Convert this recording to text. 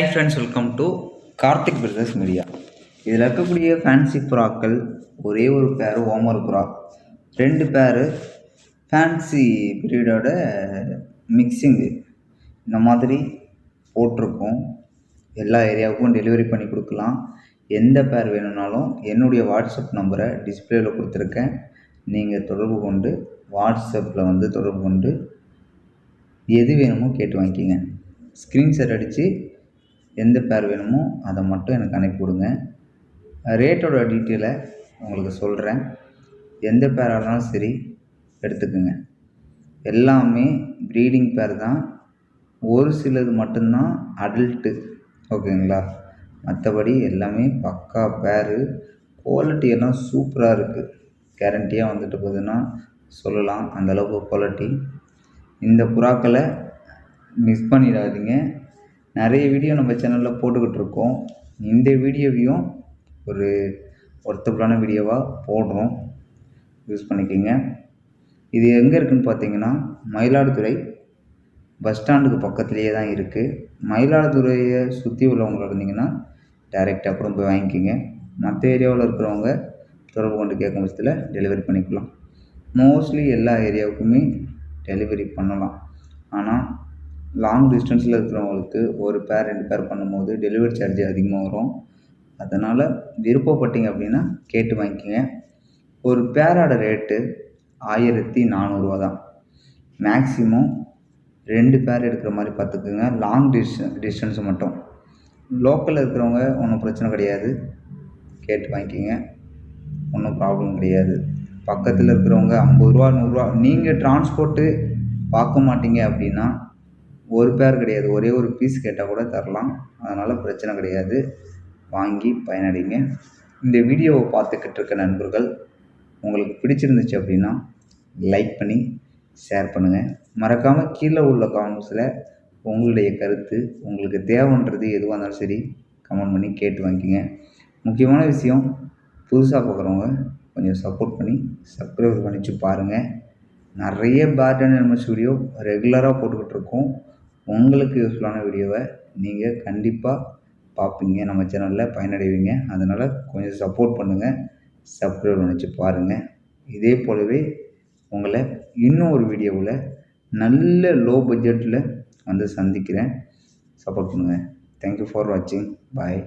Hi friends welcome to Karthik business media இதில் இருக்கக்கூடிய fancy புறாக்கள் ஒரே ஒரு பேர் ஓமர் புறா. ரெண்டு பேர் ஃபேன்சி பீரியடோட மிக்சிங்கு இந்த மாதிரி போட்டிருக்கோம். எல்லா ஏரியாவுக்கும் டெலிவரி பண்ணி கொடுக்கலாம். எந்த பேர் வேணும்னாலும் என்னுடைய வாட்ஸ்அப் நம்பரை டிஸ்பிளேவில் கொடுத்துருக்கேன். நீங்கள் தொடர்பு கொண்டு வாட்ஸ்அப்பில் வந்து தொடர்பு கொண்டு எது வேணுமோ கேட்டு வாங்கிக்கிங்க. ஸ்க்ரீன்ஷாட் அடித்து எந்த பேர் வேணுமோ அதை மட்டும் எனக்கு அனுப்பி விடுங்க. ரேட்டோட டீட்டெயிலை உங்களுக்கு சொல்கிறேன் எந்த பேராக இருந்தாலும் சரி எடுத்துக்கோங்க. எல்லாமே ப்ரீடிங் பேர் தான். ஒரு சிலது மட்டும்தான் அடல்ட்டு ஓகேங்களா? மற்றபடி எல்லாமே பக்கா பேரு. குவாலிட்டி எல்லாம் சூப்பராக இருக்குது கேரண்டியாக வந்துட்டு போகுதுன்னா சொல்லலாம். அந்தளவுக்கு குவாலிட்டி. இந்த புறாக்களை மிஸ் பண்ணிடாதீங்க. நிறைய வீடியோ நம்ம சேனலில் போட்டுக்கிட்டு இருக்கோம். இந்த வீடியோவையும் ஒரு ஒர்த்தபுளான வீடியோவாக போடுறோம். யூஸ் பண்ணிக்கோங்க. இது எங்கே இருக்குதுன்னு பார்த்தீங்கன்னா மயிலாடுதுறை பஸ் ஸ்டாண்டுக்கு பக்கத்துலேயே தான் இருக்குது மயிலாடுதுறையை சுற்றி உள்ளவங்க இருந்தீங்கன்னா டைரெக்டாக அப்புறம் போய் வாங்கிக்கோங்க. மற்ற ஏரியாவில் இருக்கிறவங்க தொடர்பு கொண்டு கேட்கும் பட்சத்தில் டெலிவரி பண்ணிக்கலாம். மோஸ்ட்லி எல்லா ஏரியாவுக்குமே டெலிவரி பண்ணலாம். ஆனால் லாங் டிஸ்டன்ஸில் இருக்கிறவங்களுக்கு ஒரு பேர் ரெண்டு பேர் பண்ணும்போது டெலிவரி சார்ஜ் அதிகமாக வரும். அதனால் விருப்பப்பட்டீங்க அப்படின்னா கேட்டு வாங்கிக்கோங்க. ஒரு பேரோட ரேட்டு ஆயிரத்தி நானூறுரூவா தான். மேக்ஸிமம் ரெண்டு பேர் எடுக்கிற மாதிரி பார்த்துக்குங்க. லாங் டிஸ்டன் டிஸ்டன்ஸ் மட்டும். லோக்கலில் இருக்கிறவங்க ஒன்றும் பிரச்சனை கிடையாது. கேட்டு வாங்கிக்கோங்க. ஒன்றும் ப்ராப்ளம் கிடையாது. பக்கத்தில் இருக்கிறவங்க ஐம்பது ரூபா நூறுரூவா நீங்கள் டிரான்ஸ்போர்ட்டு பார்க்க மாட்டீங்க அப்படின்னா ஒரு பேர் கிடையாது. ஒரே ஒரு பீஸ் கேட்டால் கூட தரலாம். அதனால் பிரச்சனை கிடையாது. வாங்கி பயனடைங்க. இந்த வீடியோவை பார்த்துக்கிட்டு இருக்க நண்பர்கள் உங்களுக்கு பிடிச்சிருந்துச்சு அப்படின்னா லைக் பண்ணி ஷேர் பண்ணுங்கள் மறக்காமல் கீழே உள்ள காமெண்ட்ஸில் உங்களுடைய கருத்து உங்களுக்கு தேவைன்றது எதுவாக இருந்தாலும் சரி கமெண்ட் பண்ணி கேட்டு வாங்கிக்கிங்க. முக்கியமான விஷயம் புதுசாக பார்க்குறவங்க கொஞ்சம் சப்போர்ட் பண்ணி சப்ஸ்கிரைப் பண்ணிச்சு பாருங்கள் நிறைய பேட் அண்ட் ஸ்டுடியோ ரெகுலராக போட்டுக்கிட்டு இருக்கோம். உங்களுக்கு யூஸ்ஃபுல்லான வீடியோவை நீங்கள் கண்டிப்பாக பார்ப்பீங்க நம்ம சேனலில் பயனடைவீங்க. அதனால் கொஞ்சம் சப்போர்ட் பண்ணுங்கள் சப்ஸ்கிரைப் நினச்சி பாருங்கள் இதே போலவே உங்களை இன்னும் ஒரு வீடியோவில் நல்ல லோ பட்ஜெட்டில் வந்து சந்திக்கிறேன். சப்போர்ட் பண்ணுங்கள் தேங்க்யூ ஃபார் வாட்சிங் பாய்